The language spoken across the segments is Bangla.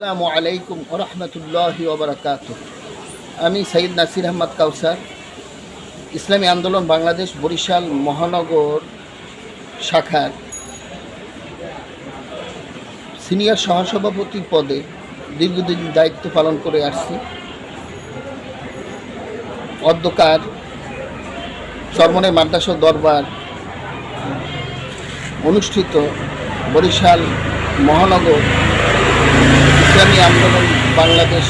আসসালামু আলাইকুম রহমতুল্লাহি ওবরাকাত আমি সঈদ নাসির আহমদ কাউসার। ইসলামী আন্দোলন বাংলাদেশ বরিশাল মহানগর শাখার সিনিয়র সহসভাপতি পদে দীর্ঘদিন দায়িত্ব পালন করে আসছি। অধ্যকার চরমনে মাদ্রাসা দরবার অনুষ্ঠিত বরিশাল মহানগর ইসলামী আন্দোলন বাংলাদেশ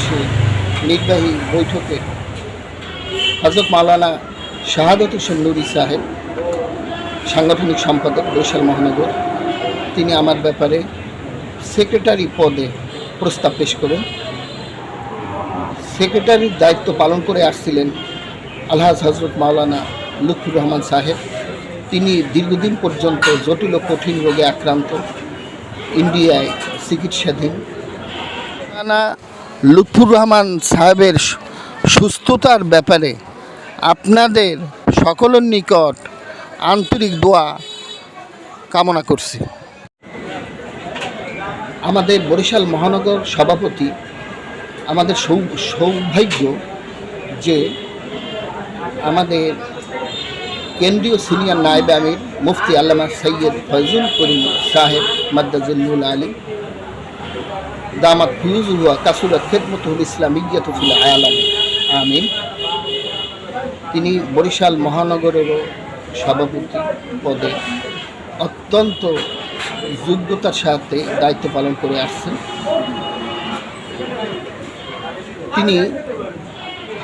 নির্বাহী বৈঠকে হজরত মাওলানা শাহাদত হোসেন নুরি সাহেব, সাংগঠনিক সম্পাদক বরিশাল মহানগর, তিনি আমার ব্যাপারে সেক্রেটারি পদে প্রস্তাব পেশ করেন। সেক্রেটারির দায়িত্ব পালন করে আসছিলেন আলহাজ হজরত মাওলানা লুৎফুর রহমান সাহেব। তিনি দীর্ঘদিন পর্যন্ত জটিল ও কঠিন রোগে আক্রান্ত ইন্ডিয়ায় চিকিৎসাধীন মাওলানা লুৎফুর রহমান সাহেবের সুস্থতার ব্যাপারে আপনাদের সকলের নিকট আন্তরিক দোয়া কামনা করছি। আমাদের বরিশাল মহানগর সভাপতি আমাদের সৌ- সৌভাগ্য যে আমাদের কেন্দ্রীয় সিনিয়র নায়েব আমির মুফতি আল্লামা সৈয়দ ফয়জুল করিম সাহেব মাদ্দাজুল্লুল আলী দামাত ফিউজ হুয়া কাসুরাত খেদমতুল ইসলামিyyত ফিল আয়ালাম আমিন। তিনি বরিশাল মহানগরেরও সভাপতি পদে অত্যন্ত যোগ্যতার সাথে দায়িত্ব পালন করে আসছেন। তিনি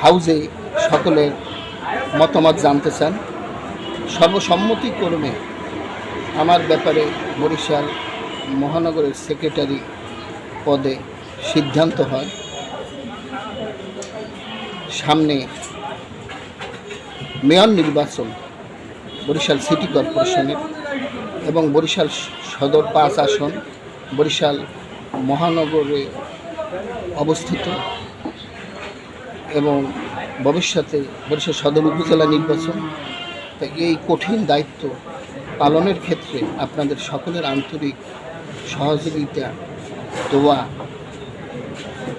হাউজে সকলের মতামত জানতে চান। সর্বসম্মতিক্রমে আমার ব্যাপারে বরিশাল মহানগরের সেক্রেটারি পদে সিদ্ধান্ত হয়। সামনে মেয়র নির্বাচন বরিশাল সিটি কর্পোরেশনের এবং বরিশাল সদর পাঁচ আসন বরিশাল মহানগরে অবস্থিত এবং ভবিষ্যতে বরিশাল সদর উপজেলা নির্বাচন। তাই এই কঠিন দায়িত্ব পালনের ক্ষেত্রে আপনাদের সকলের আন্তরিক সহযোগিতা দোয়া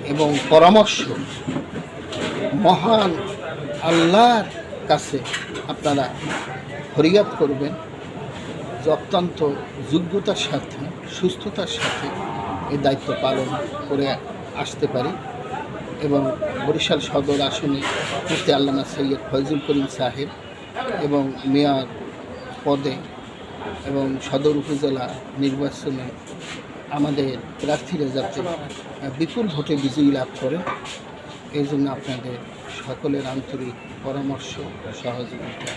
এবং পরামর্শ মহান আল্লাহর কাছে আপনারা ফরিয়াদ করবেন যে অত্যন্ত যোগ্যতার সাথে, সুস্থতার সাথে এই দায়িত্ব পালন করে আসতে পারি এবং বরিশাল সদর আসনে মুফতি আল্লামা সৈয়দ ফয়জুল করিম সাহেব এবং মেয়র পদে এবং সদর উপজেলা নির্বাচনে আমাদের প্রার্থীরা যাতে বিপুল ভোটে বিজয়ী লাভ করে। এই জন্য আপনাদের সকলের আন্তরিক পরামর্শ সহযোগিতা।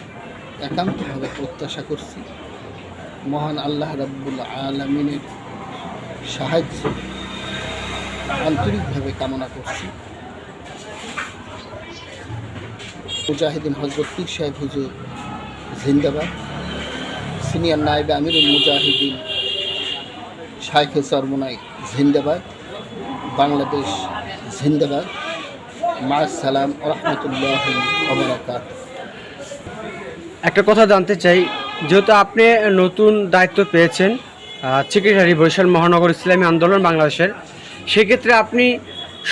একান্তভাবে প্রত্যাশা করছি। মহান আল্লাহ রাব্বুল আলমিনের সাহায্য আন্তরিকভাবে কামনা করছি। মুজাহিদিন হজরত পীর সাহেব হুজুর জিন্দাবাদ। সিনিয়র নায়েব আমিরুল মুজাহিদিন শাইখে চরমনাই জিন্দাবাদ বাংলাদেশ জিন্দাবাদ। মা সালাম রহমতুল্লাহ অবরাকাত একটা কথা জানতে চাই যেহেতু আপনি নতুন দায়িত্ব পেয়েছেন সেক্রেটারি বরিশাল মহানগর ইসলামী আন্দোলন বাংলাদেশের সেক্ষেত্রে আপনি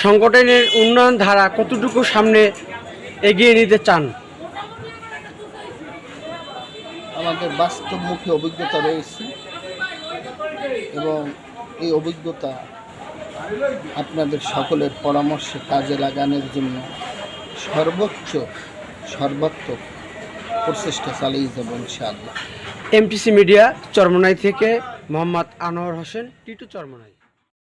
সংগঠনের উন্নয়ন ধারা কতটুকু সামনে এগিয়ে নিতে চান? আমাদের বাস্তবমুখী অভিজ্ঞতা রয়েছে। এবং এই অভিজ্ঞতা আপনাদের সকলের পরামর্শে কাজে লাগানোর জন্য সর্বোচ্চ, সর্বাত্মক প্রচেষ্টা চালিয়ে যাব ইনশাআল্লাহ। এমটিসি মিডিয়া চরমনাই থেকে মোহাম্মদ আনোয়ার হোসেন, টিটু চরমনাই।